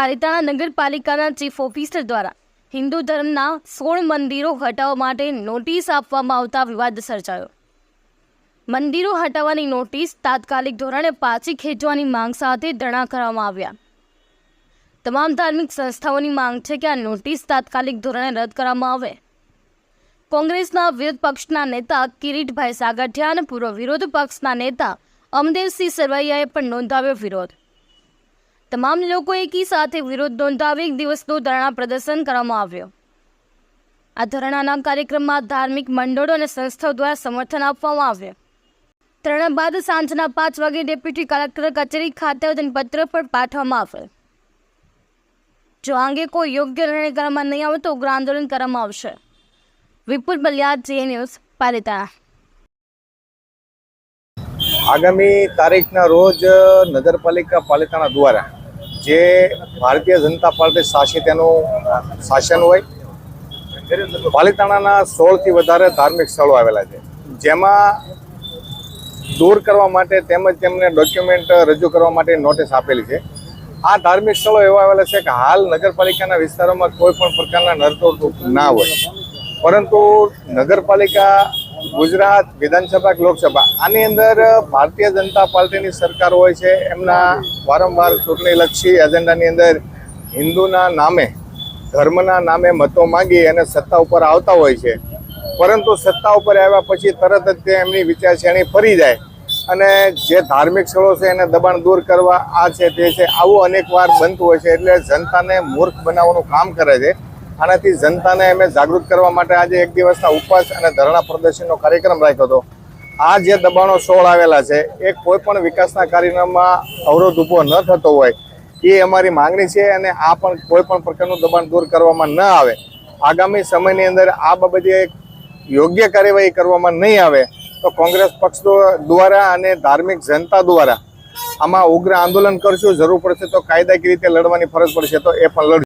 પાલિતાણા નગરપાલિકાના chief officer દ્વારા હિન્દુ ધર્મના સોળ મંદિરો હટાવવા માટે નોટિસ આપવામાં આવતા વિવાદ સર્જાયો. મંદિરો હટાવવાની નોટિસ તાત્કાલિક ધોરણે પાછી ખેંચવાની માંગ સાથે ધરણા કરવામાં આવ્યા. તમામ ધાર્મિક સંસ્થાઓની માંગ છે કે આ નોટિસ તાત્કાલિક ધોરણે રદ કરવામાં આવે. કોંગ્રેસના વિરોધ પક્ષના નેતા કિરીટભાઈ સાગઠિયા અને પૂર્વ વિરોધ પક્ષના નેતા અમદેવસિંહ સરવૈયાએ પણ નોંધાવ્યો વિરોધ. તમામ લોકો એકી સાથે વિરોધ નોંધાવી એક દિવસનું ધરણા પ્રદર્શન કરવામાં આવ્યું. આ ધરણાના કાર્યક્રમમાં ધાર્મિક મંડળો અને સંસ્થાઓ દ્વારા સમર્થન આપવામાં આવ્યું. ધરણા બાદ સાંજના પાંચ વાગે ડેપ્યુટી કલેક્ટર કચેરી ખાતે આવેદનપત્ર પણ પાઠવવામાં આવે. જો આ અંગે કોઈ યોગ્ય નિર્ણય કરવામાં નહીં આવે તો ઉગ્ર આંદોલન કરવામાં આવશે. વિપુલ બલિયાદ જે ન્યૂઝ પાલિતા આગામી તારીખના રોજ નગરપાલિકા પાલિતાણા દ્વારા જે ભારતીય જનતા પાર્ટી શાસિત એનું શાસન હોય પાલિતાણાના સોળથી વધારે ધાર્મિક સ્થળો આવેલા છે. જેમાં દૂર કરવા માટે તેમજ તેમને ડોક્યુમેન્ટ રજૂ કરવા માટે નોટિસ આપેલી છે. આ ધાર્મિક સ્થળો એવા આવેલા છે કે હાલ નગરપાલિકાના વિસ્તારોમાં કોઈ પણ પ્રકારના નરતો ના હોય. પરંતુ નગરપાલિકા ગુજરાત વિધાનસભા કે લોકસભા, આની અંદર ભારતીય જનતા પાર્ટીની સરકાર હોય છે, એમના વારંવાર ચૂંટણીલક્ષી એજન્ડાની અંદર હિન્દુના નામે, ધર્મના નામે મતો માંગી અને સત્તા ઉપર આવતા હોય છે. પરંતુ સત્તા ઉપર આવ્યા પછી તરત જ તે એમની વિચારસરણી ફરી જાય અને જે ધાર્મિક સ્થળો છે એને દબાણ દૂર કરવા આ છે, તે છે. આવું અનેક વાર બનતું હોય છે એટલે જનતાને મૂર્ખ બનાવવાનું કામ કરે છે. આનાથી જનતાને અમે જાગૃત કરવા માટે આજે એક દિવસના ઉપવાસ અને ધરણા પ્રદર્શનનો કાર્યક્રમ રાખ્યો હતો. આ જે દબાણો સોળ આવેલા છે, એ કોઈ પણ વિકાસના કાર્યક્રમમાં અવરોધ ઊભો ન થતો હોય, એ અમારી માંગણી છે અને આ પણ કોઈ પણ પ્રકારનું દબાણ દૂર કરવામાં ન આવે. આગામી સમયની અંદર આ બાબતે યોગ્ય કાર્યવાહી કરવામાં નહીં આવે, તો કોંગ્રેસ પક્ષ દ્વારા અને ધાર્મિક જનતા દ્વારા આમાં ઉગ્ર આંદોલન કરશું, જરૂર પડશે તો કાયદાકીય રીતે લડવાની ફરજ પડશે, તો એ પણ લડશું.